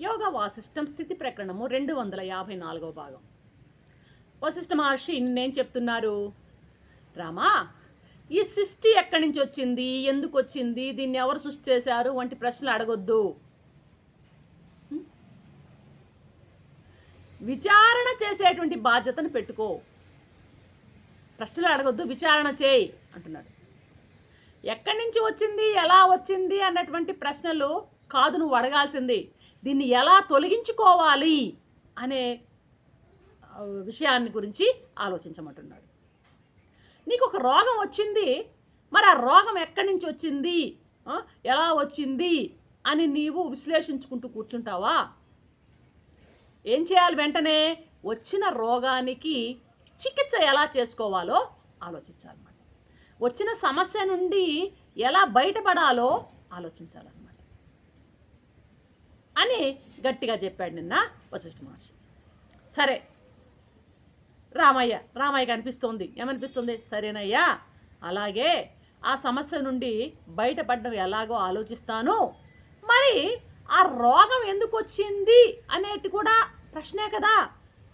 యోగ వాసిష్టం స్థితి ప్రకరణము రెండు వందల యాభై నాలుగవ భాగం. వశిష్ఠ మహర్షి నేను చెప్తున్నారు? రామా ఈ సృష్టి ఎక్కడి నుంచి వచ్చింది? ఎందుకు వచ్చింది? దీన్ని ఎవరు సృష్టి చేశారు? వంటి ప్రశ్నలు అడగొద్దు. విచారణ చేసేటువంటి బాధ్యతను పెట్టుకో. ప్రశ్నలు అడగొద్దు విచారణ చేయి అంటున్నాడు. ఎక్కడి నుంచి వచ్చింది? ఎలా వచ్చింది? అన్నటువంటి ప్రశ్నలు కాదు నువ్వు అడగాల్సింది. దీన్ని ఎలా తొలగించుకోవాలి అనే విషయాన్ని గురించి ఆలోచించమంటున్నాడు. నీకు ఒక రోగం వచ్చింది మరి ఆ రోగం ఎక్కడి నుంచి వచ్చింది? ఎలా వచ్చింది అని నీవు విశ్లేషించుకుంటూ కూర్చుంటావా? ఏం చేయాలి వెంటనే? వచ్చిన రోగానికి చికిత్స ఎలా చేసుకోవాలో ఆలోచించాలన్నమాట. వచ్చిన సమస్య నుండి ఎలా బయటపడాలో ఆలోచించాలన్నమాట. అని గట్టిగా చెప్పాడు నిన్న వశిష్ఠ మహర్షి. సరే రామయ్య రామయ్య కనిపిస్తోంది ఏమనిపిస్తుంది? సరేనయ్యా అలాగే ఆ సమస్య నుండి బయటపడడం ఎలాగో ఆలోచిస్తాను. మరి ఆ రోగం ఎందుకు వచ్చింది అనేటి కూడా ప్రశ్నే కదా.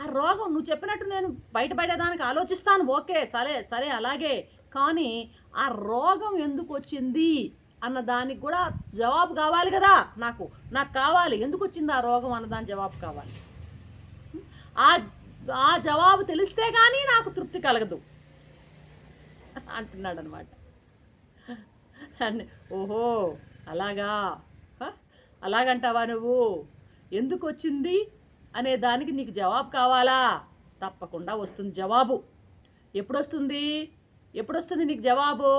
ఆ రోగం నువ్వు చెప్పినట్టు నేను బయటపడేదానికి ఆలోచిస్తాను. ఓకే సరే సరే అలాగే. కానీ ఆ రోగం ఎందుకు వచ్చింది? అన్న దానికి కూడా జవాబు కావాలి కదా నాకు. నాకు కావాలి. ఎందుకు వచ్చింది ఆ రోగం అన్న దాని జవాబు కావాలి? ఆ ఆ జవాబు తెలిస్తే కానీ నాకు తృప్తి కలగదు. అంటున్నాడు అనమాట ఓహో అలాగా? అలాగంటావా నువ్వు? ఎందుకు వచ్చింది? అనే దానికి నీకు జవాబు కావాలా? తప్పకుండా వస్తుంది జవాబు. ఎప్పుడు వస్తుంది ఎప్పుడు వస్తుంది నీకు జవాబు?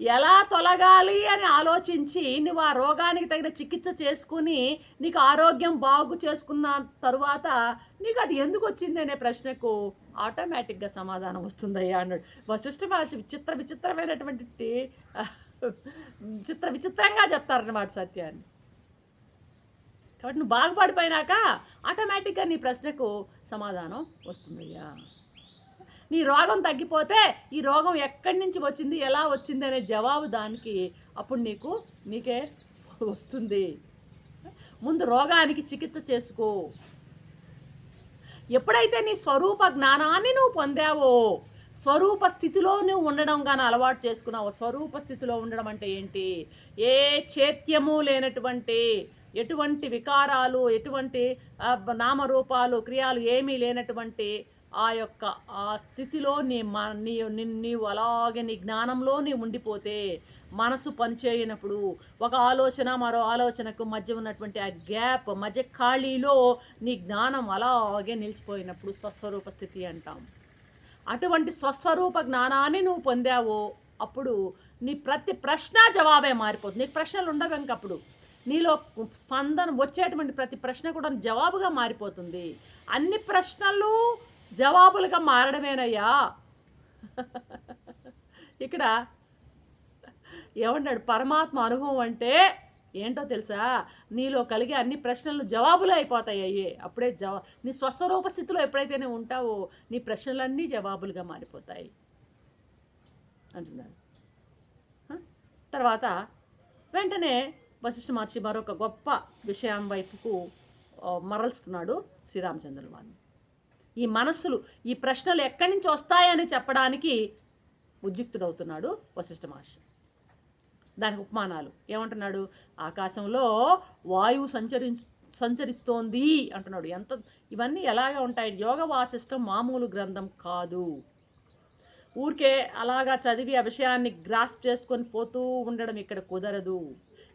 ఎలా తొలగాలి అని ఆలోచించి నువ్వు ఆ రోగానికి తగిన చికిత్స చేసుకుని నీకు ఆరోగ్యం బాగు చేసుకున్న తరువాత నీకు అది ఎందుకు వచ్చింది అనే ప్రశ్నకు ఆటోమేటిక్గా సమాధానం వస్తుందయ్యా అన్నాడు. వశిష్ఠ మహర్షి విచిత్ర విచిత్రమైనటువంటి చిత్ర విచిత్రంగా చెప్తారన్నమాట సత్యాన్ని. కాబట్టి నువ్వు బాగుపడిపోయినాక ఆటోమేటిక్గా నీ ప్రశ్నకు సమాధానం వస్తుందయ్యా. నీ రోగం తగ్గిపోతే ఈ రోగం ఎక్కడి నుంచి వచ్చింది ఎలా వచ్చింది అనే జవాబు దానికి. అప్పుడు నీకు నీకే వస్తుంది. ముందు రోగానికి చికిత్స చేసుకో. ఎప్పుడైతే నీ స్వరూప జ్ఞానాన్ని నువ్వు పొందావో స్వరూప స్థితిలో నువ్వు ఉండడం కానీ అలవాటు చేసుకున్నావు స్వరూప స్థితిలో ఉండడం అంటే ఏంటి? ఏ చైత్యము లేనటువంటి ఎటువంటి వికారాలు ఎటువంటి నామరూపాలు క్రియాలు ఏమీ లేనటువంటి ఆ యొక్క ఆ స్థితిలో నీ మ నీ నీవు అలాగే నీ జ్ఞానంలో నీ ఉండిపోతే మనసు పనిచేయనప్పుడు ఒక ఆలోచన మరో ఆలోచనకు మధ్య ఉన్నటువంటి ఆ గ్యాప్ మధ్య ఖాళీలో నీ జ్ఞానం అలాగే నిలిచిపోయినప్పుడు స్వస్వరూప స్థితి అంటాం. అటువంటి స్వస్వరూప జ్ఞానాన్ని నువ్వు పొందావో అప్పుడు నీ ప్రతి ప్రశ్న జవాబే మారిపోతుంది నీకు ప్రశ్నలు ఉండవు ఇంకప్పుడు నీలో స్పందన వచ్చేటువంటి ప్రతి ప్రశ్న కూడా జవాబుగా మారిపోతుంది. అన్ని ప్రశ్నలు జవాబులుగా మారడమేనయ్యా. ఇక్కడ ఏమన్నాడు పరమాత్మ అనుభవం అంటే ఏంటో తెలుసా? నీలో కలిగే అన్ని ప్రశ్నలు జవాబులు అయిపోతాయి అయ్యే అప్పుడే జవా నీ స్వస్వరూప స్థితిలో ఎప్పుడైతే నువ్వు ఉంటావో నీ ప్రశ్నలన్నీ జవాబులుగా మారిపోతాయి. అంటున్నాడు. తర్వాత వెంటనే వశిష్ఠ మహర్షి మరొక గొప్ప విషయం వైపుకు మరలుస్తున్నాడు శ్రీరామచంద్రుల వారిని. ఈ మనస్సులు ఈ ప్రశ్నలు ఎక్కడి నుంచి వస్తాయని చెప్పడానికి ఉద్యుక్తుడవుతున్నాడు వశిష్ఠ మహర్షి. దానికి ఉపమానాలు. ఏమంటున్నాడు? ఆకాశంలో వాయువు సంచరి సంచరిస్తోంది అంటున్నాడు. ఎంత ఇవన్నీ ఎలాగ ఉంటాయి? యోగ వాసిష్టం మామూలు గ్రంథం కాదు. ఊరికే అలాగా చదివి ఆ విషయాన్ని గ్రాస్ప్ చేసుకొని పోతూ ఉండడం ఇక్కడ కుదరదు.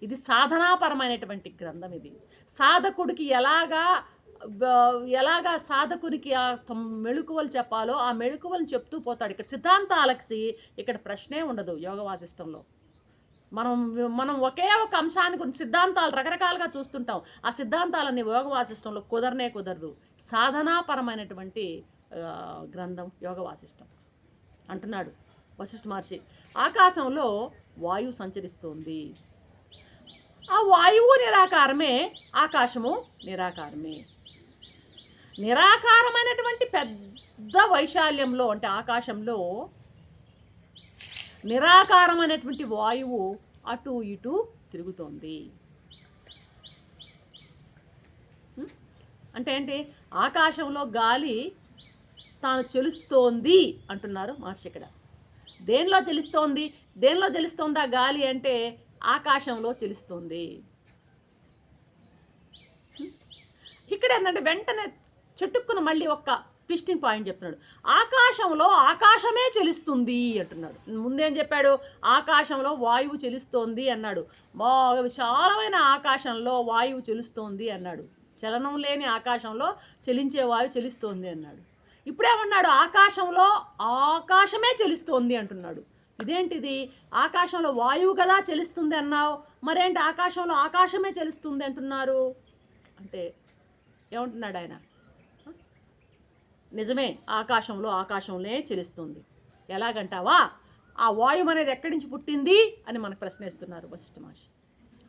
ఇది సాధనాపరమైనటువంటి గ్రంథం ఇది. సాధకుడికి ఎలాగా ఎలాగా సాధకునికి ఆ మెళుకువలు చెప్పాలో ఆ మెళుకువలు చెప్తూ పోతాడు. ఇక్కడ సిద్ధాంతాలకి ఇక్కడ ప్రశ్నే ఉండదు యోగ వాసిష్టంలో. మనం మనం ఒకే ఒక అంశాన్ని గురించి సిద్ధాంతాలు రకరకాలుగా చూస్తుంటాం. ఆ సిద్ధాంతాలన్నీ యోగ వాసిష్టంలో కుదరనే కుదరదు. సాధనాపరమైనటువంటి గ్రంథం యోగ వాసిష్టం అంటున్నాడు వశిష్ఠ మహర్షి. ఆకాశంలో వాయువు సంచరిస్తోంది. ఆ వాయువు నిరాకారమే ఆకాశము నిరాకారమే. నిరాకారమైనటువంటి పెద్ద వైశాల్యంలో అంటే ఆకాశంలో నిరాకారమైనటువంటి వాయువు అటు ఇటు తిరుగుతోంది. అంటే ఏంటి? ఆకాశంలో గాలి తాను చెలుస్తోంది అంటున్నారు మహర్షి ఇక్కడ. దేనిలో తెలుస్తోంది? దేనిలో తెలుస్తోంది ఆ గాలి అంటే ఆకాశంలో చెలుస్తోంది. ఇక్కడ ఏంటంటే వెంటనే చెట్టుక్కున మళ్ళీ ఒక్క ట్విస్టింగ్ పాయింట్ చెప్తున్నాడు. ఆకాశంలో ఆకాశమే చెలుస్తుంది అంటున్నాడు. ముందేం చెప్పాడు? ఆకాశంలో వాయువు చెలుస్తోంది అన్నాడు. బాగా విశాలమైన ఆకాశంలో వాయువు చెలుస్తోంది అన్నాడు. చలనం లేని ఆకాశంలో చలించే వాయువు చెలుస్తోంది అన్నాడు. ఇప్పుడేమన్నాడు? ఆకాశంలో ఆకాశమే చెలుస్తోంది అంటున్నాడు. ఇదేంటిది? ఆకాశంలో వాయువు కదా చెలుస్తుంది అన్నావు. మరేంటి ఆకాశంలో ఆకాశమే చెలుస్తుంది అంటున్నారు? అంటే ఏమంటున్నాడు ఆయన? నిజమే ఆకాశంలో ఆకాశంలోనే చెలుస్తుంది. ఎలాగంటావా? ఆ వాయువు అనేది ఎక్కడి నుంచి పుట్టింది అని మనకు ప్రశ్నిస్తున్నారు వశిష్ఠ మహర్షి.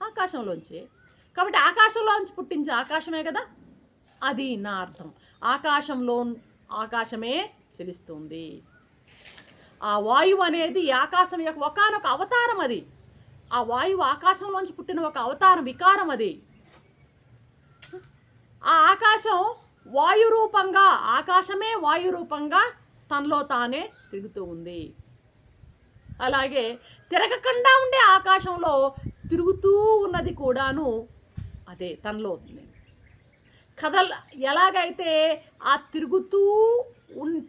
ఆకాశంలోంచి. కాబట్టి ఆకాశంలోంచి పుట్టించే ఆకాశమే కదా? అది నా అర్థం. ఆకాశంలో ఆకాశమే చెలుస్తుంది. ఆ వాయువు అనేది ఆకాశం యొక్క ఒకనొక అవతారం అది. ఆ వాయువు ఆకాశంలోంచి పుట్టిన ఒక అవతారం వికారం అది. ఆ ఆకాశం వాయు రూపంగా ఆకాశమే వాయు రూపంగా తనలో తానే తిరుగుతూ ఉంది. అలాగే తిరగకుండా ఉండే ఆకాశంలో తిరుగుతూ ఉన్నది కూడాను అదే తనలో ఉంది. కథల్ ఎలాగైతే ఆ తిరుగుతూ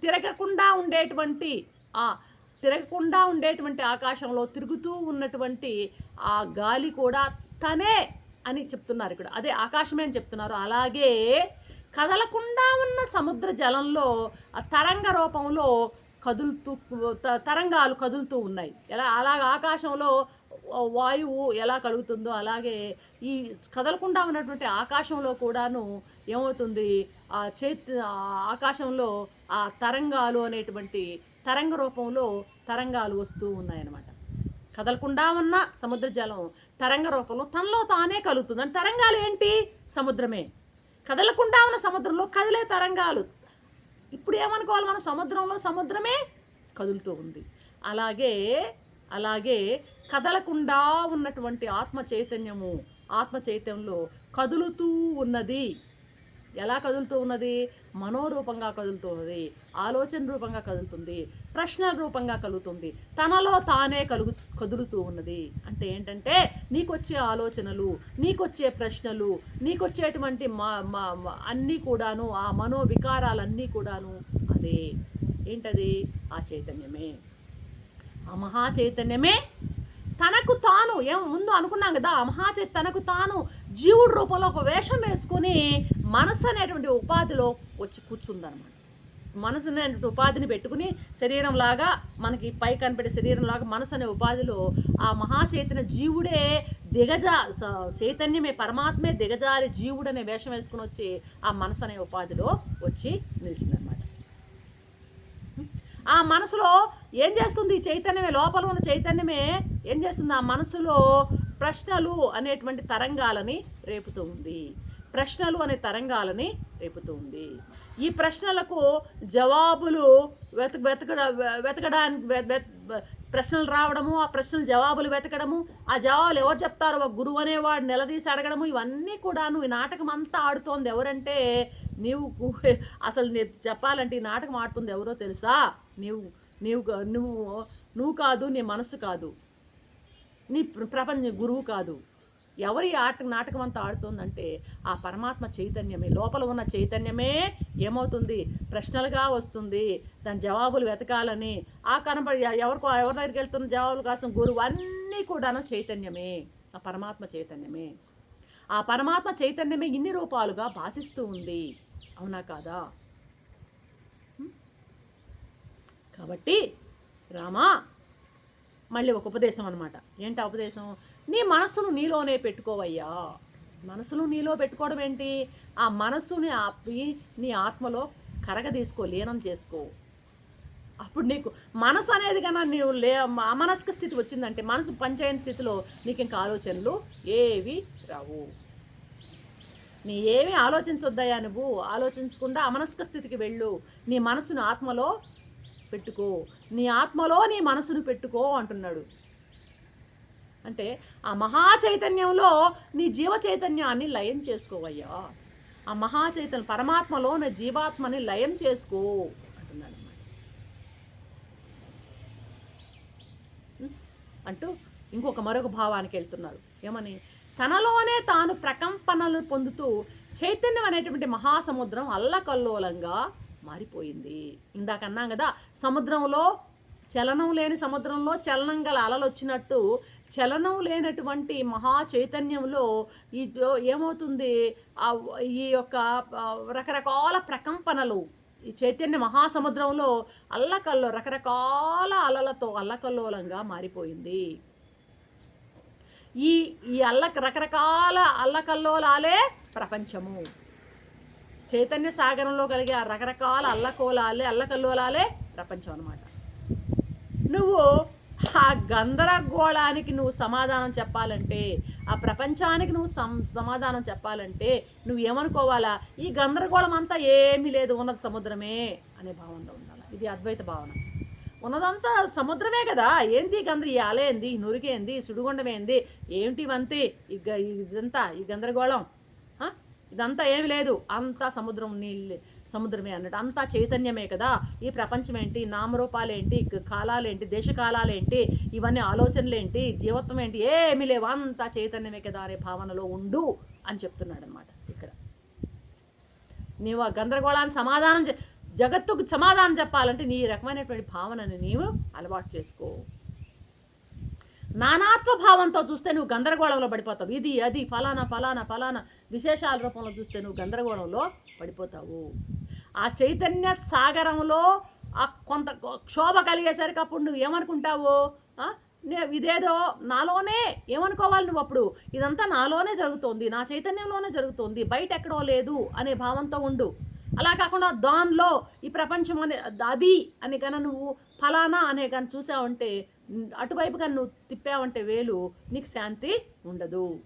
తిరగకుండా ఉండేటువంటి తిరగకుండా ఉండేటువంటి ఆకాశంలో తిరుగుతూ ఉన్నటువంటి ఆ గాలి కూడా తనే అని చెప్తున్నారు ఇక్కడ. అదే ఆకాశమే అని చెప్తున్నారు. అలాగే కదలకుండా ఉన్న సముద్ర జలంలో ఆ తరంగ రూపంలో కదులుతూ తరంగాలు కదులుతూ ఉన్నాయి. ఎలా అలాగ ఆకాశంలో వాయువు ఎలా కలుగుతుందో అలాగే ఈ కదలకుండా ఉన్నటువంటి ఆకాశంలో కూడాను ఏమవుతుంది? ఆ చేతి ఆకాశంలో ఆ తరంగాలు అనేటువంటి తరంగ రూపంలో తరంగాలు వస్తూ ఉన్నాయన్నమాట. కదలకుండా ఉన్న సముద్ర జలం తరంగ రూపంలో తనలో తానే కలుగుతుంది. అంటే తరంగాలు ఏంటి? సముద్రమే. కదలకుండా ఉన్న సముద్రంలో కదిలే తరంగాలు. ఇప్పుడు ఏమనుకోవాలి మన? సముద్రంలో సముద్రమే కదులుతూ ఉంది. అలాగే అలాగే కదలకుండా ఉన్నటువంటి ఆత్మ చైతన్యము ఆత్మ చైతన్యంలో కదులుతూ ఉన్నది. ఎలా కదులుతూ ఉన్నది మనోరూపంగా కదులుతూ ఉన్నది ఆలోచన రూపంగా కదులుతుంది ప్రశ్న రూపంగా కలుగుతుంది తనలో తానే కలుగు కదులుతూ ఉన్నది అంటే ఏంటంటే నీకొచ్చే ఆలోచనలు నీకొచ్చే ప్రశ్నలు నీకొచ్చేటువంటి మా మా అన్నీ కూడాను ఆ మనోవికారాలన్నీ కూడాను అదే. ఏంటది? ఆ చైతన్యమే. ఆ మహా చైతన్యమే తనకు తాను ఏం ముందు అనుకున్నాం కదా ఆ తనకు తాను జీవుడు రూపంలో ఒక వేషం వేసుకొని మనసు అనేటువంటి ఉపాధిలో వచ్చి కూర్చుందనమాట మనసు అనేటువంటి ఉపాధిని పెట్టుకుని శరీరం లాగా మనకి పై కనిపెట్టే శరీరం లాగా మనసు అనే ఉపాధిలో ఆ మహాచైతన్య జీవుడే దిగజా చైతన్యమే పరమాత్మే దిగజారి జీవుడు అనే వేషం వేసుకుని వచ్చి ఆ మనసు అనే ఉపాధిలో వచ్చి నిలిచిందనమాట ఆ మనసులో ఏం చేస్తుంది? చైతన్యమే లోపల ఉన్న చైతన్యమే ఏం చేస్తుంది? ఆ మనసులో ప్రశ్నలు అనేటువంటి తరంగాలని రేపుతూ ఉంది. ప్రశ్నలు అనే తరంగాలని రేపుతూ ఉంది. ఈ ప్రశ్నలకు జవాబులు వెతక వెతకడ వెతకడానికి ప్రశ్నలు రావడము ఆ ప్రశ్నలు జవాబులు వెతకడము ఆ జవాబులు ఎవరు చెప్తారో ఒక గురువు అనేవాడు నిలదీసి అడగడము ఇవన్నీ కూడాను ఈ నాటకం అంతా ఆడుతోంది ఎవరంటే నీవు అసలు నేను చెప్పాలంటే ఈ నాటకం ఆడుతుంది ఎవరో తెలుసా? నీవు నీవు నువ్వు నువ్వు కాదు నీ మనసు కాదు. నీ ప్ర- ప్రపంచ గురువు కాదు. ఎవరి ఆట నాటకం అంతా ఆడుతుందంటే ఆ పరమాత్మ చైతన్యమే. లోపల ఉన్న చైతన్యమే ఏమవుతుంది? ప్రశ్నలుగా వస్తుంది. దాని జవాబులు వెతకాలని ఆ కనబడి ఎవరికో ఎవరి దగ్గరికి వెళ్తున్న జవాబులు కోసం గురువు అన్నీ కూడాను చైతన్యమే. ఆ పరమాత్మ చైతన్యమే. ఆ పరమాత్మ చైతన్యమే ఇన్ని రూపాలుగా భాషిస్తూ ఉంది. అవునా కాదా? కాబట్టి రామా మళ్ళీ ఒక ఉపదేశం అనమాట ఏంటి ఆ ఉపదేశం? నీ మనస్సును నీలోనే పెట్టుకోవయ్యా. మనసును నీలో పెట్టుకోవడం ఏంటి? ఆ మనస్సుని ఆపి నీ ఆత్మలో కరగదీసుకో లీనం చేసుకో. అప్పుడు నీకు మనసు అనేది కన్నా నీవు లే అమనస్క స్థితి వచ్చిందంటే మనసు పంచైన స్థితిలో నీకు ఇంకా ఆలోచనలు ఏవి రావు. నీ ఏమీ ఆలోచించొద్దయ్యా నువ్వు. ఆలోచించకుండా అమనస్క స్థితికి వెళ్ళు. నీ మనసును ఆత్మలో పెట్టుకో. నీ ఆత్మలో నీ మనసును పెట్టుకో అంటున్నాడు. అంటే ఆ మహా చైతన్యంలో నీ జీవ చైతన్యాన్ని లయం చేసుకోవయ్యా. ఆ మహా చైతన్యం పరమాత్మలో నీ జీవాత్మని లయం చేసుకో అంటున్నాడు అన్నమాట. అంటూ ఇంకొక మరొక భావానికి వెళ్తున్నారు. ఏమని? తనలోనే తాను ప్రకంపనలు పొందుతూ చైతన్యం అనేటువంటి మహాసముద్రం అల్లకల్లోలంగా మారిపోయింది. ఇందాకన్నాం కదా సముద్రంలో చలనం లేని సముద్రంలో చలనం గల అలలు వచ్చినట్టు చలనం లేనటువంటి మహా చైతన్యంలో ఈ ఏమవుతుంది? ఈ యొక్క రకరకాల ప్రకంపనలు ఈ చైతన్య మహాసముద్రంలో అల్లకల్లో రకరకాల అలలతో అల్లకల్లోలంగా మారిపోయింది. ఈ ఈ అల్ల రకరకాల అల్లకల్లోలాలే ప్రపంచము. చైతన్య సాగరంలో కలిగే ఆ రకరకాల అల్లకోలాలే అల్లకల్లోలాలే ప్రపంచం అనమాట నువ్వు ఆ గందరగోళానికి నువ్వు సమాధానం చెప్పాలంటే ఆ ప్రపంచానికి నువ్వు సం సమాధానం చెప్పాలంటే నువ్వు ఏమనుకోవాలా? ఈ గందరగోళం అంతా ఏమీ లేదు ఉన్నది సముద్రమే అనే భావనలో ఉండాలి? ఇది అద్వైత భావన. ఉన్నదంతా సముద్రమే కదా. ఏంది గంద్ర ఈ అలేంది ఈ నురికేంది ఈ సుడిగుండమేంది ఏంటి వంతి గ- ఇదంతా ఈ గందరగోళం. ఇదంతా ఏమి లేదు. అంతా సముద్రం నీళ్ళు సముద్రమే అన్నట్టు. అంతా చైతన్యమే కదా. ఈ ప్రపంచం ఏంటి నామరూపాలేంటి కాలాలేంటి? దేశకాలాలేంటి? ఇవన్నీ ఆలోచనలేంటి? జీవత్వం ఏంటి? ఏమీ లేవు. అంతా చైతన్యమే కదా అనే భావనలో ఉండు అని చెప్తున్నాడు అనమాట ఇక్కడ. నీవు ఆ గందరగోళాన్ని సమాధానం జగత్తుకు సమాధానం చెప్పాలంటే నీ రకమైనటువంటి భావనని నీవు అలవాటు చేసుకో. నానాత్వ భావంతో చూస్తే నువ్వు గందరగోళంలో పడిపోతావు. ఇది అది ఫలానా ఫలానా ఫలానా విశేషాల రూపంలో చూస్తే నువ్వు గందరగోళంలో పడిపోతావు. ఆ చైతన్య సాగరంలో ఆ కొంత క్షోభ కలిగేసరికి అప్పుడు నువ్వు ఏమనుకుంటావు నే- ఇదేదో నాలోనే ఏమనుకోవాలి నువ్వు అప్పుడు? ఇదంతా నాలోనే జరుగుతోంది నా చైతన్యంలోనే జరుగుతోంది బయట ఎక్కడో లేదు అనే భావంతో ఉండు. అలా కాకుండా దానిలో ఈ ప్రపంచం అనే అది అని కన్నా నువ్వు ఫలానా అనే కానీ చూసావంటే అటువైపుగా నువ్వు తిప్పావంటే వేలు నీకు శాంతి ఉండదు.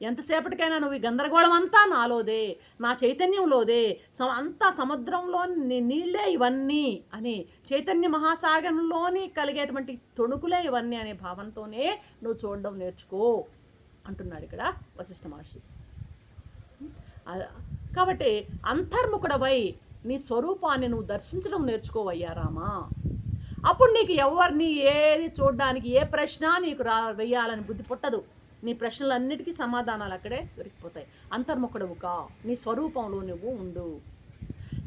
ఎంతసేపటికైనా నువ్వు ఈ గందరగోళం అంతా నాలోదే నా చైతన్యంలోదే సమ- అంతా సముద్రంలోని నీళ్ళే ఇవన్నీ అని చైతన్య మహాసాగరంలోని కలిగేటువంటి తొణుకులే ఇవన్నీ అనే భావంతోనే నువ్వు చూడడం నేర్చుకో అంటున్నాడు ఇక్కడ వశిష్ఠ మహర్షి. కాబట్టి అంతర్ముఖుడవై నీ స్వరూపాన్ని నువ్వు దర్శించడం నేర్చుకోవయ్యా రామా. అప్పుడు నీకు ఎవరిని ఏది చూడడానికి ఏ ప్రశ్న నీకు రా వెయ్యాలని బుద్ధి పుట్టదు. నీ ప్రశ్నలన్నిటికీ సమాధానాలు అక్కడే దొరికిపోతాయి. అంతర్ముఖుడవు కా. నీ స్వరూపంలో నువ్వు ఉండు.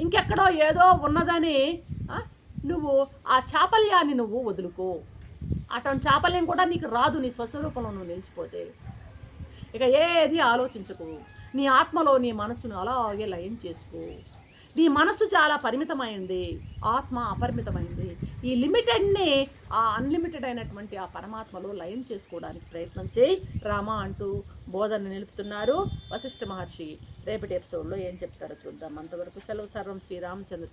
ఇంకెక్కడో ఏదో ఉన్నదని నువ్వు ఆ చాపల్యాన్ని నువ్వు వదులుకో. అటువంటి చాపల్యం కూడా నీకు రాదు నీ స్వస్వరూపంలో నువ్వు నిలిచిపోతే. ఇక ఏది ఆలోచించకు. నీ ఆత్మలో నీ మనసును అలాగే లయం చేసుకో. నీ మనసు చాలా పరిమితమైంది. ఆత్మ అపరిమితమైంది. ఈ లిమిటెడ్ని ఆ అన్లిమిటెడ్ అయినటువంటి ఆ పరమాత్మలో లయం చేసుకోవడానికి ప్రయత్నం చేయి. రామా అంటూ బోధన నిలుపుతున్నారు వశిష్ఠ మహర్షి. రేపటి ఎపిసోడ్లో ఏం చెప్తారో చూద్దాం. అంతవరకు సెలవు సర్వం శ్రీరామచంద్ర